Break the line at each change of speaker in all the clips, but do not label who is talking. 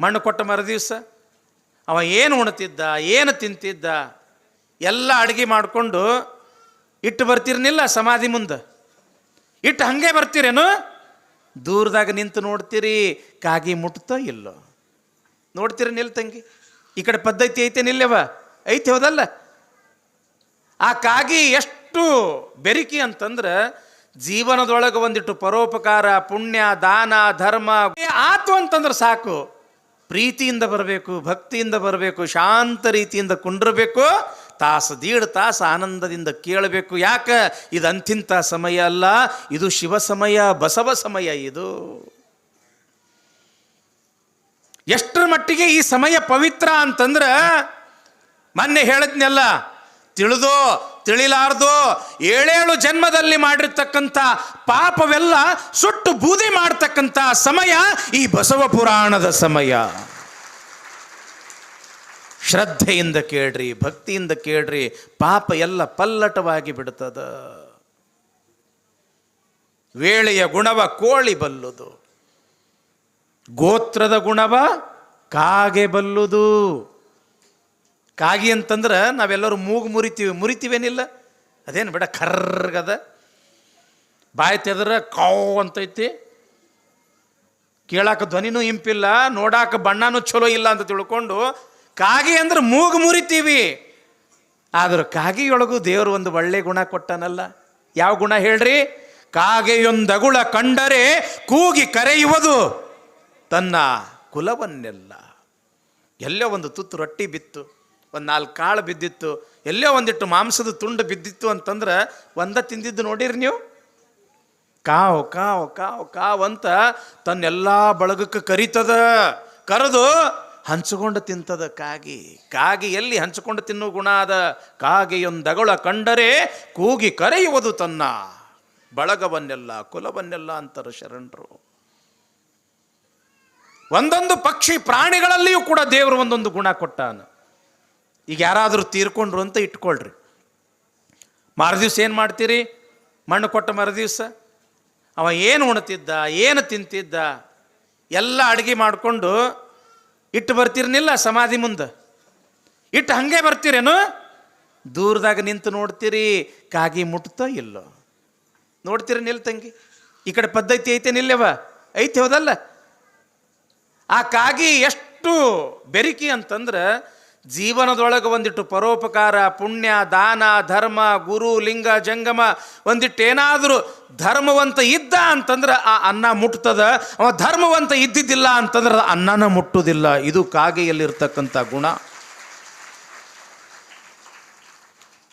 ಮಣ್ಣು ಕೊಟ್ಟ ಮರುದಿವಸ ಅವ ಏನು ಉಣ್ತಿದ್ದ, ಏನು ತಿಂತಿದ್ದ? ಎಲ್ಲ ಅಡುಗೆ ಮಾಡಿಕೊಂಡು ಇಟ್ಟು ಬರ್ತಿರ್ನಿಲ್ಲ ಸಮಾಧಿ ಮುಂದೆ. ಇಟ್ಟು ಹಂಗೆ ಬರ್ತೀರೇನು? ದೂರದಾಗ ನಿಂತು ನೋಡ್ತೀರಿ, ಕಾಗಿ ಮುಟ್ತೋ ಇಲ್ಲೋ? ನೋಡ್ತೀರಿ ನಿಲ್ ತಂಗಿ. ಈ ಕಡೆ ಪದ್ಧತಿ ಐತೆ ನಿಲ್ಲವ? ಐತೆ ಹೌದಲ್ಲ? ಆ ಕಾಗಿ ಎಷ್ಟು ಬೆರಿಕಿ ಅಂತಂದ್ರೆ ಜೀವನದೊಳಗೆ ಒಂದಿಟ್ಟು ಪರೋಪಕಾರ, ಪುಣ್ಯ, ದಾನ, ಧರ್ಮ, ಆತು ಅಂತಂದ್ರೆ ಸಾಕು. ಪ್ರೀತಿಯಿಂದ ಬರಬೇಕು, ಭಕ್ತಿಯಿಂದ ಬರಬೇಕು, ಶಾಂತ ರೀತಿಯಿಂದ ಕುಂಡ್ರಬೇಕು, ತಾಸು ದೀಡ್ ತಾಸು ಆನಂದದಿಂದ ಕೇಳಬೇಕು. ಯಾಕೆ? ಇದು ಅಂತಿಂಥ ಸಮಯ ಅಲ್ಲ, ಇದು ಶಿವ ಸಮಯ, ಬಸವ ಸಮಯ ಇದು. ಎಷ್ಟರ ಮಟ್ಟಿಗೆ ಈ ಸಮಯ ಪವಿತ್ರ ಅಂತಂದ್ರೆ, ಮೊನ್ನೆ ಹೇಳಿದ್ನೆಲ್ಲ, ತಿಳಿದೋ ತಿಳಿಲಾರ್ದೋ ಏಳೇಳು ಜನ್ಮದಲ್ಲಿ ಮಾಡಿರ್ತಕ್ಕಂಥ ಪಾಪವೆಲ್ಲ ಸುಟ್ಟು ಬೂದಿ ಮಾಡ್ತಕ್ಕಂಥ ಸಮಯ ಈ ಬಸವ ಪುರಾಣದ ಸಮಯ. ಶ್ರದ್ಧೆಯಿಂದ ಕೇಳ್ರಿ, ಭಕ್ತಿಯಿಂದ ಕೇಳ್ರಿ, ಪಾಪ ಎಲ್ಲ ಪಲ್ಲಟವಾಗಿ ಬಿಡ್ತದ. ವೇಳೆಯ ಗುಣವ ಕೋಳಿ ಬಲ್ಲುದು. ಗೋತ್ರದ ಗುಣವ ಕಾಗೆ ಬಲ್ಲುದು. ಕಾಗಿ ಅಂತಂದ್ರೆ ನಾವೆಲ್ಲರೂ ಮೂಗು ಮುರಿತೀವಿ. ಮುರಿತೀವೇನಿಲ್ಲ? ಅದೇನು ಬೇಡ ಕರ್ರಗದ ಬಾಯಿ ತೆದ್ರ ಕಾವು ಅಂತೈತಿ. ಕೇಳಾಕ ಧ್ವನಿನೂ ಇಂಪಿಲ್ಲ, ನೋಡಾಕ ಬಣ್ಣನೂ ಚಲೋ ಇಲ್ಲ ಅಂತ ತಿಳ್ಕೊಂಡು ಕಾಗಿ ಅಂದ್ರೆ ಮೂಗು ಮುರಿತೀವಿ. ಆದರೂ ಕಾಗಿಯೊಳಗೂ ದೇವರು ಒಂದು ಒಳ್ಳೆ ಗುಣ ಕೊಟ್ಟನಲ್ಲ. ಯಾವ ಗುಣ ಹೇಳ್ರಿ? ಕಾಗೆಯೊಂದಗುಳ ಕಂಡರೆ ಕೂಗಿ ಕರೆಯುವುದು ತನ್ನ ಕುಲವನ್ನೆಲ್ಲ. ಎಲ್ಲೋ ಒಂದು ತುತ್ತು ರೊಟ್ಟಿ ಬಿತ್ತು. ಒಂದು ನಾಲ್ಕು ಕಾಳು ಬಿದ್ದಿತ್ತು, ಎಲ್ಲೋ ಒಂದಿಟ್ಟು ಮಾಂಸದ ತುಂಡು ಬಿದ್ದಿತ್ತು ಅಂತಂದ್ರೆ ಒಂದ ತಿಂದಿದ್ದು ನೋಡಿರಿ ನೀವು? ಕಾವು ಕಾವು ಕಾವು ಕಾವು ಅಂತ ತನ್ನೆಲ್ಲ ಬಳಗಕ್ಕೆ ಕರಿತದ. ಕರೆದು ಹಂಚಿಕೊಂಡು ತಿಂತದ ಕಾಗಿ. ಕಾಗಿ ಎಲ್ಲಿ ಹಂಚಿಕೊಂಡು ತಿನ್ನೋ ಗುಣ ಅದ. ಕಾಗೆಯೊಂದಗಳ ಕಂಡರೆ ಕೂಗಿ ಕರೆಯುವುದು ತನ್ನ. ಬಳಗವನ್ನೆಲ್ಲ, ಕುಲವನ್ನೆಲ್ಲ ಅಂತಾರೆ ಶರಣರು. ಒಂದೊಂದು ಪಕ್ಷಿ ಪ್ರಾಣಿಗಳಲ್ಲಿಯೂ ಕೂಡ ದೇವರು ಒಂದೊಂದು ಗುಣ ಕೊಟ್ಟಾನ. ಈಗ ಯಾರಾದರೂ ತೀರ್ಕೊಂಡ್ರು ಅಂತ ಇಟ್ಕೊಳ್ರಿ. ಮಾರದಿವ್ಸ ಏನು ಮಾಡ್ತೀರಿ? ಮಣ್ಣು ಕೊಟ್ಟ ಮರುದಿವ್ಸ? ಅವ ಏನು ಉಣ್ತಿದ್ದ, ಏನು ತಿಂತಿದ್ದ? ಎಲ್ಲ ಅಡುಗೆ ಮಾಡಿಕೊಂಡು ಇಟ್ಟು ಬರ್ತಿರ್ನಿಲ್ಲ ಸಮಾಧಿ ಮುಂದೆ. ಇಟ್ಟು ಹಂಗೆ ಬರ್ತೀರೇನು? ದೂರದಾಗ ನಿಂತು ನೋಡ್ತೀರಿ, ಕಾಗಿ ಮುಟ್ತೋ ಇಲ್ಲೋ. ನೋಡ್ತೀರಿ ನಿಲ್ ತಂಗಿ. ಈ ಕಡೆ ಪದ್ಧತಿ ಐತೆ ನಿಲ್ಲವ? ಐತೆ ಹೌದಲ್ಲ? ಆ ಕಾಗಿ ಎಷ್ಟು ಬೆರಿಕಿ ಅಂತಂದ್ರೆ ಜೀವನದೊಳಗೆ ಒಂದಿಟ್ಟು ಪರೋಪಕಾರ, ಪುಣ್ಯ, ದಾನ, ಧರ್ಮ, ಗುರು, ಲಿಂಗ, ಜಂಗಮ ಒಂದಿಟ್ಟು ಏನಾದರೂ ಧರ್ಮವಂತ ಇದ್ದ ಅಂತಂದ್ರೆ ಆ ಅನ್ನ ಮುಟ್ತದ, ಅವ ಧರ್ಮವಂತ ಇದ್ದಿದ್ದಿಲ್ಲ ಅಂತಂದ್ರೆ ಅನ್ನನ ಮುಟ್ಟುವುದಿಲ್ಲ ಇದು ಕಾಗೆಯಲ್ಲಿರ್ತಕ್ಕಂಥ ಗುಣ.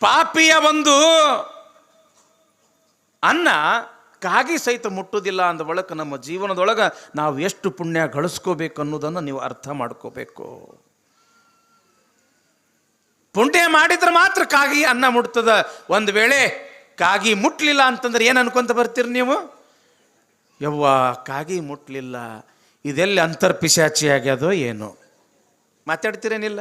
ಪಾಪಿಯ ಒಂದು ಅನ್ನ ಕಾಗಿ ಸಹಿತ ಮುಟ್ಟುವುದಿಲ್ಲ ಅಂದ ಬಳಕ ನಮ್ಮ ಜೀವನದೊಳಗೆ ನಾವು ಎಷ್ಟು ಪುಣ್ಯ ಗಳಿಸ್ಕೋಬೇಕು ಅನ್ನೋದನ್ನು ನೀವು ಅರ್ಥ ಮಾಡ್ಕೋಬೇಕು. ಪುಣ್ಯ ಮಾಡಿದ್ರೆ ಮಾತ್ರ ಕಾಗಿ ಅನ್ನ ಮುಟ್ತದ. ಒಂದು ವೇಳೆ ಕಾಗಿ ಮುಟ್ಲಿಲ್ಲ ಅಂತಂದ್ರೆ ಏನು ಅನ್ಕೊಂತ ಬರ್ತೀರಿ ನೀವು? ಯವ್ವ, ಕಾಗಿ ಮುಟ್ಲಿಲ್ಲ. ಇದೆಲ್ಲಿ ಅಂತರ್ಪಿಶಾಚಿ ಆಗ್ಯದೋ ಏನೋ. ಮಾತಾಡ್ತಿರೇನಿಲ್ಲ?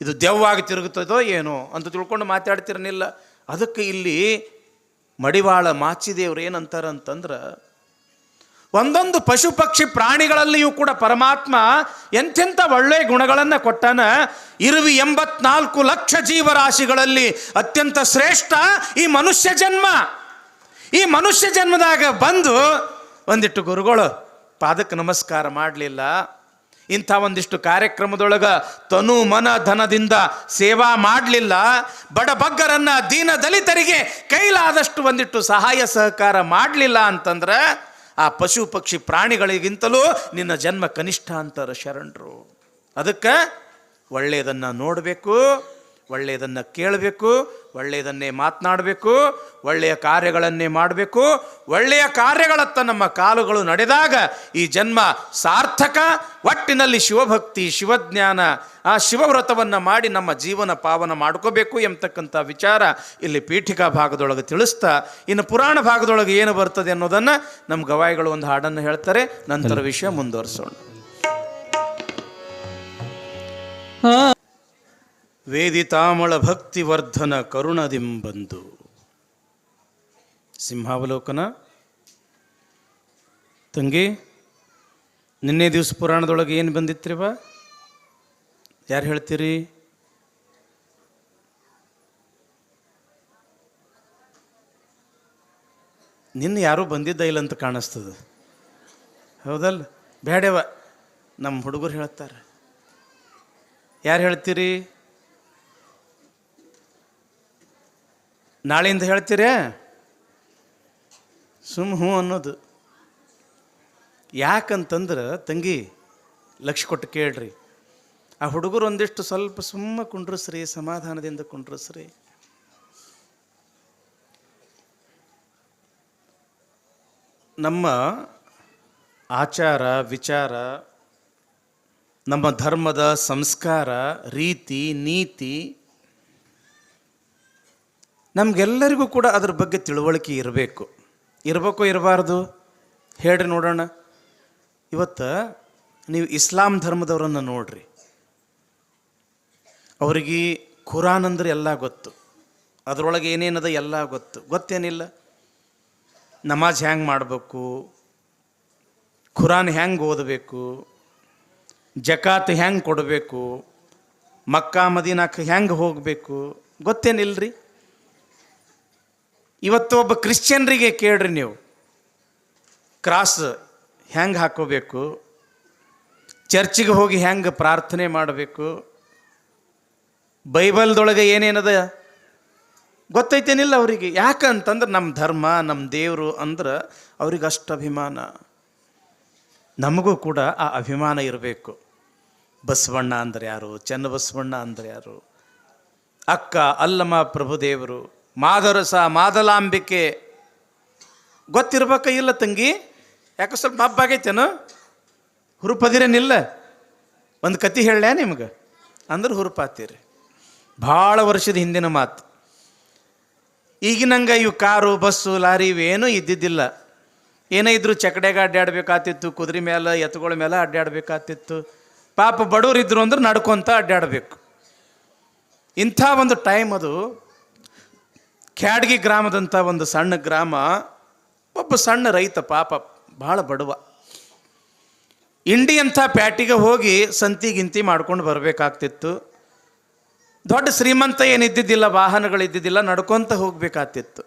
ಇದು ದೆವ್ವಾಗಿ ತಿರುಗುತ್ತದೋ ಏನೋ ಅಂತ ತಿಳ್ಕೊಂಡು ಮಾತಾಡ್ತಿರನಿಲ್ಲ? ಅದಕ್ಕೆ ಇಲ್ಲಿ ಮಡಿವಾಳ ಮಾಚಿದೇವ್ರು ಏನಂತಾರಂತಂದ್ರೆ ಒಂದೊಂದು ಪಶು ಪಕ್ಷಿ ಪ್ರಾಣಿಗಳಲ್ಲಿಯೂ ಕೂಡ ಪರಮಾತ್ಮ ಎಂಥೆಂಥ ಒಳ್ಳೆಯ ಗುಣಗಳನ್ನು ಕೊಟ್ಟಾನ? ಇರುವಿ ಎಂಬತ್ನಾಲ್ಕು ಲಕ್ಷ ಜೀವರಾಶಿಗಳಲ್ಲಿ ಅತ್ಯಂತ ಶ್ರೇಷ್ಠ ಈ ಮನುಷ್ಯ ಜನ್ಮ. ಈ ಮನುಷ್ಯ ಜನ್ಮದಾಗ ಬಂದು ಒಂದಿಟ್ಟು ಗುರುಗಳು, ಪಾದಕ್ಕೆ ನಮಸ್ಕಾರ ಮಾಡಲಿಲ್ಲ. ಇಂಥ ಒಂದಿಷ್ಟು ಕಾರ್ಯಕ್ರಮದೊಳಗೆ ತನು ಮನ ಧನದಿಂದ ಸೇವಾ ಮಾಡಲಿಲ್ಲ. ಬಡಬಗ್ಗರನ್ನು ದೀನ ದಲಿತರಿಗೆ ಕೈಲಾದಷ್ಟು ಒಂದಿಟ್ಟು ಸಹಾಯ ಸಹಕಾರ ಮಾಡಲಿಲ್ಲ ಅಂತಂದ್ರೆ ಆ ಪಶು ಪಕ್ಷಿ ಪ್ರಾಣಿಗಳಿಗಿಂತಲೂ ನಿನ್ನ ಜನ್ಮ ಕನಿಷ್ಠ ಅಂತಾರೆ ಶರಣರು. ಅದಕ್ಕೆ ಒಳ್ಳೆಯದನ್ನು ನೋಡಬೇಕು ಒಳ್ಳೆಯದನ್ನು ಕೇಳಬೇಕು, ಒಳ್ಳೆಯದನ್ನೇ ಮಾತನಾಡಬೇಕು, ಒಳ್ಳೆಯ ಕಾರ್ಯಗಳನ್ನೇ ಮಾಡಬೇಕು. ಒಳ್ಳೆಯ ಕಾರ್ಯಗಳತ್ತ ನಮ್ಮ ಕಾಲುಗಳು ನಡೆದಾಗ ಈ ಜನ್ಮ ಸಾರ್ಥಕ. ಒಟ್ಟಿನಲ್ಲಿ ಶಿವಭಕ್ತಿ, ಶಿವಜ್ಞಾನ, ಆ ಶಿವವ್ರತವನ್ನು ಮಾಡಿ ನಮ್ಮ ಜೀವನ ಪಾವನ ಮಾಡ್ಕೋಬೇಕು ಎಂಬತಕ್ಕಂಥ ವಿಚಾರ ಇಲ್ಲಿ ಪೀಠಿಕಾ ಭಾಗದೊಳಗೆ ತಿಳಿಸ್ತಾ, ಇನ್ನು ಪುರಾಣ ಭಾಗದೊಳಗೆ ಏನು ಬರ್ತದೆ ಅನ್ನೋದನ್ನು ನಮ್ಮ ಗವಾಯಿಗಳು ಒಂದು ಹಾಡನ್ನು ಹೇಳ್ತಾರೆ. ನಂತರ ವಿಷಯ ಮುಂದುವರಿಸೋಣ. ವೇದಿತಾಮಳ ಭಕ್ತಿವರ್ಧನ ಕರುಣದಿಂಬಂದು. ಸಿಂಹಾವಲೋಕನ. ತಂಗಿ, ನಿನ್ನೆ ದಿವಸ ಪುರಾಣದೊಳಗೆ ಏನು ಬಂದಿತ್ರಿವ? ಯಾರು ಹೇಳ್ತೀರಿ? ನಿನ್ನ ಯಾರೂ ಬಂದಿದ್ದ ಇಲ್ಲ ಅಂತ ಕಾಣಿಸ್ತದೆ. ಹೌದಲ್ಲ? ಬೇಡವ ನಮ್ಮ ಹುಡುಗರು ಹೇಳ್ತಾರೆ ಯಾರು ಹೇಳ್ತೀರಿ? ನಾಳೆಯಿಂದ ಹೇಳ್ತೀರೇ? ಸುಮ್ ಹ್ಞೂ ಅನ್ನೋದು. ಯಾಕಂತಂದ್ರೆ ತಂಗಿ ಲಕ್ಷ ಕೊಟ್ಟು ಕೇಳ್ರಿ. ಆ ಹುಡುಗರು ಒಂದಿಷ್ಟು ಸ್ವಲ್ಪ ಸುಮ್ಮ ಕುಂಡ್ರಸ್ರಿ, ಸಮಾಧಾನದಿಂದ ಕುಂಡ್ರಸ್ರಿ. ನಮ್ಮ ಆಚಾರ, ವಿಚಾರ, ನಮ್ಮ ಧರ್ಮದ ಸಂಸ್ಕಾರ, ರೀತಿ, ನೀತಿ ನಮಗೆಲ್ಲರಿಗೂ ಕೂಡ ಅದ್ರ ಬಗ್ಗೆ ತಿಳುವಳಿಕೆ ಇರಬೇಕು. ಇರಬೇಕು ಇರಬಾರ್ದು? ಹೇಳ್ರಿ ನೋಡೋಣ. ಇವತ್ತು ನೀವು ಇಸ್ಲಾಂ ಧರ್ಮದವರನ್ನು ನೋಡ್ರಿ. ಅವರಿಗೆ ಖುರಾನ್ ಅಂದ್ರೆ ಎಲ್ಲ ಗೊತ್ತು. ಅದರೊಳಗೆ ಏನೇನದ ಎಲ್ಲ ಗೊತ್ತು. ಗೊತ್ತೇನಿಲ್ಲ? ನಮಾಜ್ ಹ್ಯಾಂಗೆ ಮಾಡಬೇಕು? ಖುರಾನ್ ಹೆಂಗೆ ಓದಬೇಕು? ಜಕಾತ್ ಹ್ಯಾಂಗೆ ಕೊಡಬೇಕು? ಮಕ್ಕಾ, ಮದೀನಾಕ್ ಹೆಂಗೆ ಹೋಗಬೇಕು? ಗೊತ್ತೇನಿಲ್ರಿ? ಇವತ್ತು ಒಬ್ಬ ಕ್ರಿಶ್ಚಿಯನ್ರಿಗೆ ಕೇಳ್ರಿ ನೀವು. ಕ್ರಾಸ್ ಹೆಂಗೆ ಹಾಕೋಬೇಕು? ಚರ್ಚಿಗೆ ಹೋಗಿ ಹೆಂಗೆ ಪ್ರಾರ್ಥನೆ ಮಾಡಬೇಕು? ಬೈಬಲ್ದೊಳಗೆ ಏನೇನದ? ಗೊತ್ತೈತೇನಿಲ್ಲ ಅವರಿಗೆ. ಯಾಕಂತಂದ್ರೆ ನಮ್ಮ ಧರ್ಮ ನಮ್ಮ ದೇವರು ಅಂದ್ರೆ ಅವ್ರಿಗೆ ಅಷ್ಟು ಅಭಿಮಾನ. ನಮಗೂ ಕೂಡ ಆ ಅಭಿಮಾನ ಇರಬೇಕು. ಬಸವಣ್ಣ ಅಂದ್ರೆ ಯಾರು? ಚನ್ನಬಸವಣ್ಣ ಅಂದ್ರೆ ಯಾರು? ಅಕ್ಕ ಅಲ್ಲಮ್ಮ ಪ್ರಭುದೇವರು. ಮಾದರಸ ಮಾದಲಾಂಬಿಕೆ. ಗೊತ್ತಿರ್ಬೇಕ ಇಲ್ಲ ತಂಗಿ? ಯಾಕೆ ಸ್ವಲ್ಪ ಹಬ್ಬ ಆಗೈತೇನು? ಹುರುಪದಿರೇನಿಲ್ಲ ಒಂದು ಕತಿ ಹೇಳಲೇ ನಿಮ್ಗೆ? ಅಂದ್ರೆ ಹುರುಪಾತೀರಿ. ಭಾಳ ವರ್ಷದ ಹಿಂದಿನ ಮಾತು. ಈಗಿನಂಗೆ ಇವು ಕಾರು, ಬಸ್ಸು, ಲಾರಿ ಇವೇನೂ ಇದ್ದಿದ್ದಿಲ್ಲ. ಏನೇ ಇದ್ರು ಚಕಡೆಗೆ ಅಡ್ಡಾಡ್ಬೇಕಾತಿತ್ತು ಕುದುರೆ ಮೇಲೆ ಎತ್ತುಗಳ ಮೇಲೆ ಅಡ್ಡಾಡಬೇಕಾತಿತ್ತು ಪಾಪ ಬಡವ್ರು ಇದ್ರು ಅಂದ್ರೆ ನಡ್ಕೊತ ಅಡ್ಡಾಡಬೇಕು ಇಂಥ ಒಂದು ಟೈಮ್ ಅದು ಕ್ಯಾಡ್ಗಿ ಗ್ರಾಮದಂಥ ಒಂದು ಸಣ್ಣ ಗ್ರಾಮ, ಒಬ್ಬ ಸಣ್ಣ ರೈತ ಪಾಪ ಭಾಳ ಬಡವ. ಇಂಡಿ ಅಂತ ಪ್ಯಾಟಿಗೆ ಹೋಗಿ ಸಂತಿ ಗಿಂತಿ ಮಾಡ್ಕೊಂಡು ಬರಬೇಕಾಗ್ತಿತ್ತು. ದೊಡ್ಡ ಶ್ರೀಮಂತ ಏನಿದ್ದಿದ್ದಿಲ್ಲ, ವಾಹನಗಳಿದ್ದಿದ್ದಿಲ್ಲ, ನಡ್ಕೊಂತ ಹೋಗ್ಬೇಕಾಗ್ತಿತ್ತು.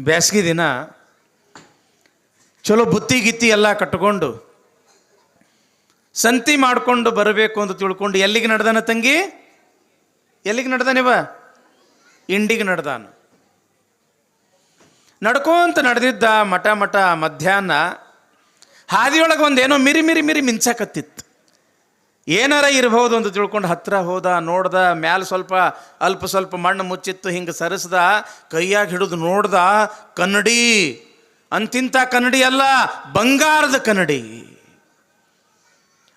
ಬೇಸಿಗೆ ದಿನ ಚಲೋ ಬುತ್ತಿ ಗಿತ್ತಿ ಎಲ್ಲ ಕಟ್ಕೊಂಡು ಸಂತಿ ಮಾಡಿಕೊಂಡು ಬರಬೇಕು ಅಂತ ತಿಳ್ಕೊಂಡು ಎಲ್ಲಿಗೆ ನಡೆದಾನ ತಂಗಿ? ಎಲ್ಲಿಗೆ ನಡೆದಾನಿವ ಇಂಡಿಗೆ ನಡೆದಾನ. ನಡ್ಕೊಂತ ನಡೆದಿದ್ದ ಮಠ ಮಠ ಮಧ್ಯಾಹ್ನ ಹಾದಿಯೊಳಗೆ ಒಂದೇನೋ ಮಿರಿ ಮಿರಿ ಮಿರಿ ಮಿಂಚಕತ್ತಿತ್ತು. ಏನಾರ ಇರಬಹುದು ಅಂತ ತಿಳ್ಕೊಂಡು ಹತ್ರ ಹೋದ, ನೋಡ್ದ, ಮ್ಯಾಲ ಸ್ವಲ್ಪ ಅಲ್ಪ ಸ್ವಲ್ಪ ಮಣ್ಣು ಮುಚ್ಚಿತ್ತು, ಹಿಂಗೆ ಸರಿಸ್ದ, ಕೈಯಾಗ ಹಿಡಿದು ನೋಡ್ದ, ಕನ್ನಡಿ. ಅಂತಿಂಥ ಕನ್ನಡಿ ಅಲ್ಲ, ಬಂಗಾರದ ಕನ್ನಡಿ.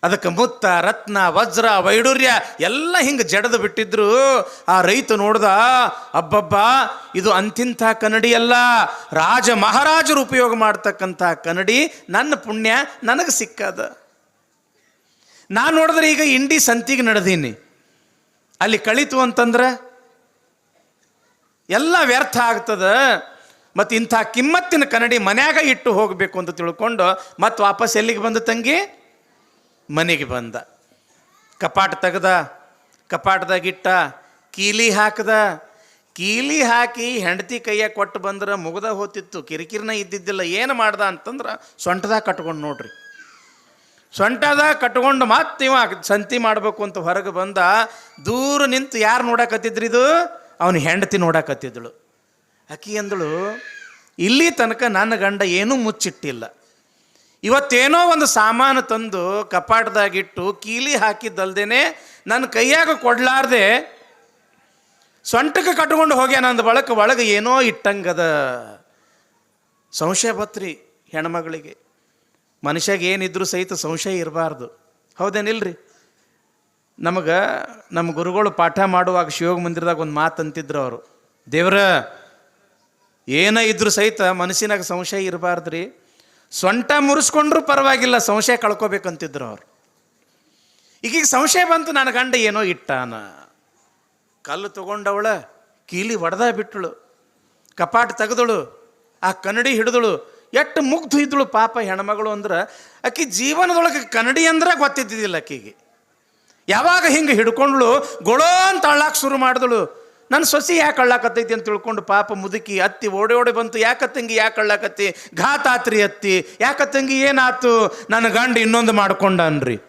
ಅದಕ್ಕೆ ಮುತ್ತ, ರತ್ನ, ವಜ್ರ ವೈಡೂರ್ಯ ಎಲ್ಲ ಹಿಂಗೆ ಜಡದು ಬಿಟ್ಟಿದ್ರು. ಆ ರೈತ ನೋಡ್ದ, ಅಬ್ಬಬ್ಬ, ಇದು ಅಂತಿಂಥ ಕನ್ನಡಿ ಅಲ್ಲ. ರಾಜ ಮಹಾರಾಜರು ಉಪಯೋಗ ಮಾಡ್ತಕ್ಕಂಥ ಕನ್ನಡಿ ನನ್ನ ಪುಣ್ಯ, ನನಗೆ ಸಿಕ್ಕದ. ನಾನು ನೋಡಿದ್ರೆ ಈಗ ಇಂಡಿ ಸಂತಿಗೆ ನಡೆದೀನಿ. ಅಲ್ಲಿ ಕಳಿತು ಅಂತಂದ್ರೆ ಎಲ್ಲ ವ್ಯರ್ಥ ಆಗ್ತದ. ಮತ್ತು ಇಂಥ ಕಿಮ್ಮತ್ತಿನ ಕನ್ನಡಿ ಮನ್ಯಾಗ ಇಟ್ಟು ಹೋಗಬೇಕು ಅಂತ ತಿಳ್ಕೊಂಡು ಮತ್ತೆ ವಾಪಸ್ ಎಲ್ಲಿಗೆ ಬಂದು ತಂಗಿ? ಮನೆಗೆ ಬಂದ. ಕಪಾಟ ತೆಗ್ದ ಕಪಾಟದಾಗಿಟ್ಟ ಕೀಲಿ ಹಾಕದ. ಕೀಲಿ ಹಾಕಿ ಹೆಂಡತಿ ಕೈಯ ಕೊಟ್ಟು ಬಂದ್ರೆ ಮುಗ್ದ ಹೋತಿತ್ತು. ಕಿರಿಕಿರಿನ ಇದ್ದಿದ್ದಿಲ್ಲ. ಏನು ಮಾಡ್ದ ಅಂತಂದ್ರೆ ಸೊಂಟದಾಗ ಕಟ್ಕೊಂಡು ನೋಡ್ರಿ. ಸೊಂಟದಾಗ ಕಟ್ಕೊಂಡು ಮತ್ತೆ ಇವ ಸಂತಿ ಮಾಡಬೇಕು ಅಂತ ಹೊರಗೆ ಬಂದ. ದೂರ ನಿಂತು ಯಾರು ನೋಡಕತ್ತಿದ್ರಿ ಇದು? ಅವನು ಹೆಂಡತಿ ನೋಡಕತ್ತಿದ್ದಳು ಅಕ್ಕಿ ಅಂದಳು, ಇಲ್ಲಿ ತನಕ ನನ್ನ ಗಂಡ ಏನೂ ಮುಚ್ಚಿಟ್ಟಿಲ್ಲ. ಇವತ್ತೇನೋ ಒಂದು ಸಾಮಾನು ತಂದು ಕಪಾಟದಾಗಿಟ್ಟು ಕೀಲಿ ಹಾಕಿದ್ದಲ್ದೇನೆ ನನ್ನ ಕೈಯಾಗ ಕೊಡಲಾರ್ದೆ ಸೊಂಟಕ್ಕೆ ಕಟ್ಕೊಂಡು ಹೋಗ್ಯ ಅಂದ ಬಳಕ ಒಳಗೆ ಏನೋ ಇಟ್ಟಂಗದ. ಸಂಶಯ ಬತ್ರಿ ಹೆಣ್ಮಗಳಿಗೆ. ಮನುಷ್ಯಾಗ ಏನಿದ್ರು ಸಹಿತ ಸಂಶಯ ಇರಬಾರ್ದು. ಹೌದೇನಿಲ್ರಿ? ನಮಗೆ, ನಮ್ಮ ಗುರುಗಳು ಪಾಠ ಮಾಡುವಾಗ ಶಿವೋಗ ಮಂದಿರದಾಗ ಒಂದು ಮಾತು ಅಂತಿದ್ರು ಅವರು. ದೇವ್ರ, ಏನೇ ಇದ್ರು ಸಹಿತ ಮನಸ್ಸಿನಾಗ ಸಂಶಯ ಇರಬಾರ್ದ್ರಿ. ಸೊಂಟ ಮುರಿಸ್ಕೊಂಡ್ರೂ ಪರವಾಗಿಲ್ಲ, ಸಂಶಯ ಕಳ್ಕೋಬೇಕಂತಿದ್ರು ಅವರು. ಈಗೀಗ ಸಂಶಯ ಬಂತು, ನನ್ನ ಗಂಡ ಏನೋ ಇಟ್ಟಾನ. ಕಲ್ಲು ತಗೊಂಡವಳ, ಕೀಲಿ ಒಡೆದ ಬಿಟ್ಟಳು ಕಪಾಟ ತೆಗೆದಳು, ಆ ಕನ್ನಡಿ ಹಿಡಿದಳು. ಎಷ್ಟು ಮುಗ್ಧು ಇದ್ದಳು ಪಾಪ ಹೆಣ್ಮಗಳು ಅಂದ್ರೆ, ಆಕಿ ಜೀವನದೊಳಗೆ ಕನ್ನಡಿ ಅಂದ್ರೆ ಗೊತ್ತಿದ್ದಿದ್ದಿಲ್ಲ ಆಕಿಗೆ. ಯಾವಾಗ ಹಿಂಗೆ ಹಿಡ್ಕೊಂಡ್ಳು, ಗೊಳೋ ಅಂತ ಅಳ್ಳಾಕೆ ಶುರು ಮಾಡಿದಳು. ನನ್ನ ಸೊಸಿ ಯಾಕೆ ಅಳ್ಳಾಕತ್ತೈತಿ ಅಂತ ತಿಳ್ಕೊಂಡು ಪಾಪ ಮುದುಕಿ ಅತ್ತಿ ಓಡಿ ಓಡಿ ಬಂತು ಯಾಕತ್ತಂಗಿ ಯಾಕೆ ಅಳ್ಳಾಕತ್ತಿ? ಘಾತಾತ್ರಿ ಅತ್ತಿ. ಯಾಕತ್ತಂಗಿ ಏನಾತು? ನನ್ನ ಗಂಡ ಇನ್ನೊಂದು ಮಾಡ್ಕೊಂಡನ್ರಿ.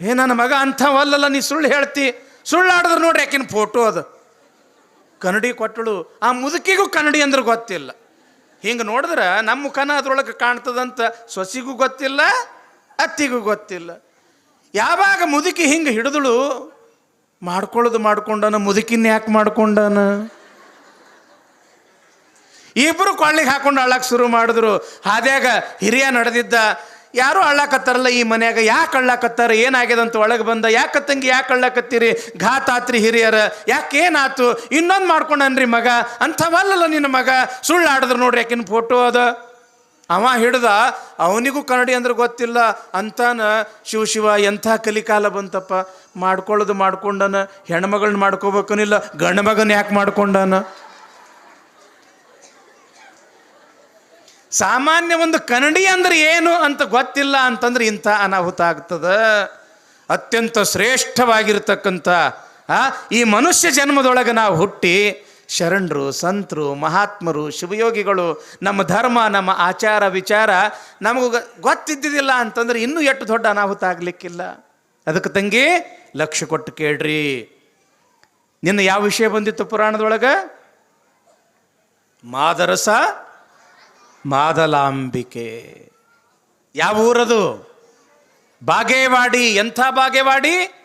ಏ, ನನ್ನ ಮಗ, ಅಂಥವಲ್ಲಲ್ಲ ನೀ ಸುಳ್ಳು ಹೇಳ್ತಿ. ಸುಳ್ಳು ಆಡಿದ್ರೆ ನೋಡ್ರಿ ಯಾಕಿನ ಫೋಟೋ ಅದು. ಕನ್ನಡಿ ಕೊಟ್ಟಳು. ಆ ಮುದುಕಿಗೂ ಕನ್ನಡಿ ಅಂದ್ರೆ ಗೊತ್ತಿಲ್ಲ. ಹಿಂಗೆ ನೋಡಿದ್ರೆ ನಮ್ಮ ಮುಖನ ಅದ್ರೊಳಗೆ ಕಾಣ್ತದಂತ ಸೊಸಿಗೂ ಗೊತ್ತಿಲ್ಲ, ಅತ್ತಿಗೂ ಗೊತ್ತಿಲ್ಲ. ಯಾವಾಗ ಮುದುಕಿ ಹಿಂಗೆ ಹಿಡಿದಳು ಮಾಡ್ಕೊಳ್ಳೋದು ಮಾಡ್ಕೊಂಡನ, ಮುದುಕಿನ ಯಾಕೆ ಮಾಡ್ಕೊಂಡನ? ಇಬ್ಬರು ಕೊಳ್ಳಿಗೆ ಹಾಕೊಂಡು ಅಳ್ಳಕ್ಕೆ ಶುರು ಮಾಡಿದ್ರು. ಹಾದ್ಯಾಗ ಹಿರಿಯ ನಡೆದಿದ್ದ, ಯಾರು ಅಳ್ಳಾಕತ್ತಾರಲ್ಲ ಈ ಮನ್ಯಾಗ? ಯಾಕೆ ಅಳ್ಳಾಕತ್ತಾರ? ಏನಾಗ್ಯದ ಅಂತ ಒಳಗೆ ಬಂದ, ಯಾಕೆ ತಂಗಿ ಯಾಕೆ ಅಳ್ಳಾಕತ್ತೀರಿ? ಘಾತಾತ್ರಿ ಹಿರಿಯರ ಯಾಕೆ ಏನಾತು ಇನ್ನೊಂದು ಮಾಡ್ಕೊಂಡನ್ರಿ ಮಗ, ಅಂಥವಲ್ಲಲ್ಲ ನಿನ್ನ ಮಗ. ಸುಳ್ಳು ಆಡಿದ್ರು ನೋಡ್ರಿ ಯಾಕಿನ ಫೋಟೋ ಅದ. ಅವ ಹಿಡ್ದ, ಅವನಿಗೂ ಕನ್ನಡಿ ಅಂದ್ರೆ ಗೊತ್ತಿಲ್ಲ ಅಂತಾನ, ಶಿವ ಶಿವ ಎಂಥ ಕಲಿಕಾಲ ಬಂತಪ್ಪ? ಮಾಡ್ಕೊಳ್ಳೋದು ಮಾಡ್ಕೊಂಡನ ಹೆಣ್ಮಗಳನ್ನ ಮಾಡ್ಕೋಬೇಕನಿಲ್ಲ, ಗಂಡ ಮಗನ ಯಾಕೆ ಮಾಡ್ಕೊಂಡನ? ಸಾಮಾನ್ಯ ಒಂದು ಕನ್ನಡಿ ಅಂದ್ರೆ ಏನು ಅಂತ ಗೊತ್ತಿಲ್ಲ ಅಂತಂದ್ರೆ ಇಂಥ ಅನಾಹುತ ಆಗ್ತದ. ಅತ್ಯಂತ ಶ್ರೇಷ್ಠವಾಗಿರ್ತಕ್ಕಂಥ ಈ ಮನುಷ್ಯ ಜನ್ಮದೊಳಗೆ ನಾವು ಹುಟ್ಟಿ ಶರಣರು, ಸಂತರು, ಮಹಾತ್ಮರು, ಶಿವಯೋಗಿಗಳು, ನಮ್ಮ ಧರ್ಮ, ನಮ್ಮ ಆಚಾರ, ವಿಚಾರ ನಮಗೂ ಗೊತ್ತಿದ್ದಿದ್ದಿಲ್ಲ ಅಂತಂದ್ರೆ ಇನ್ನೂ ಎಷ್ಟು ದೊಡ್ಡ ಅನಾಹುತ ಆಗಲಿಕ್ಕಿಲ್ಲ. ಅದಕ್ಕೆ ತಂಗಿ ಲಕ್ಷ್ಯ ಕೊಟ್ಟು ಕೇಳ್ರಿ. ನಿನ್ನ ಯಾವ ವಿಷಯ ಬಂದಿತ್ತು ಪುರಾಣದೊಳಗೆ? ಮಾದರಸ, ಮಾದಲಾಂಬಿಕೆ. ಯಾವ ಊರದು? ಬಾಗೇವಾಡಿ, ಎಂಥ ಬಾಗೇವಾಡಿ?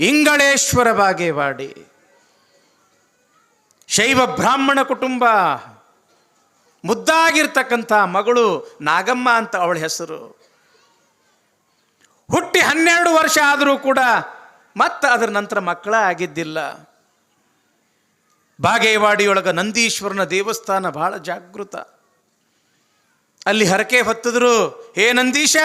ಇಂಗಳೇಶ್ವರ ಬಾಗೇವಾಡಿ. ಶೈವ ಬ್ರಾಹ್ಮಣ ಕುಟುಂಬ. ಮುದ್ದಾಗಿರ್ತಕ್ಕಂಥ ಮಗಳು ನಾಗಮ್ಮ ಅಂತ ಅವಳ ಹೆಸರು. ಹುಟ್ಟಿ ಹನ್ನೆರಡು ವರ್ಷ ಆದರೂ ಕೂಡ ಮತ್ತೆ ಅದರ ನಂತರ ಮಕ್ಕಳ ಆಗಿದ್ದಿಲ್ಲ. ಬಾಗೇವಾಡಿಯೊಳಗ ನಂದೀಶ್ವರನ ದೇವಸ್ಥಾನ ಬಹಳ ಜಾಗೃತ. ಅಲ್ಲಿ ಹರಕೆ ಹೊತ್ತಿದ್ರು, ಹೇ ನಂದೀಶ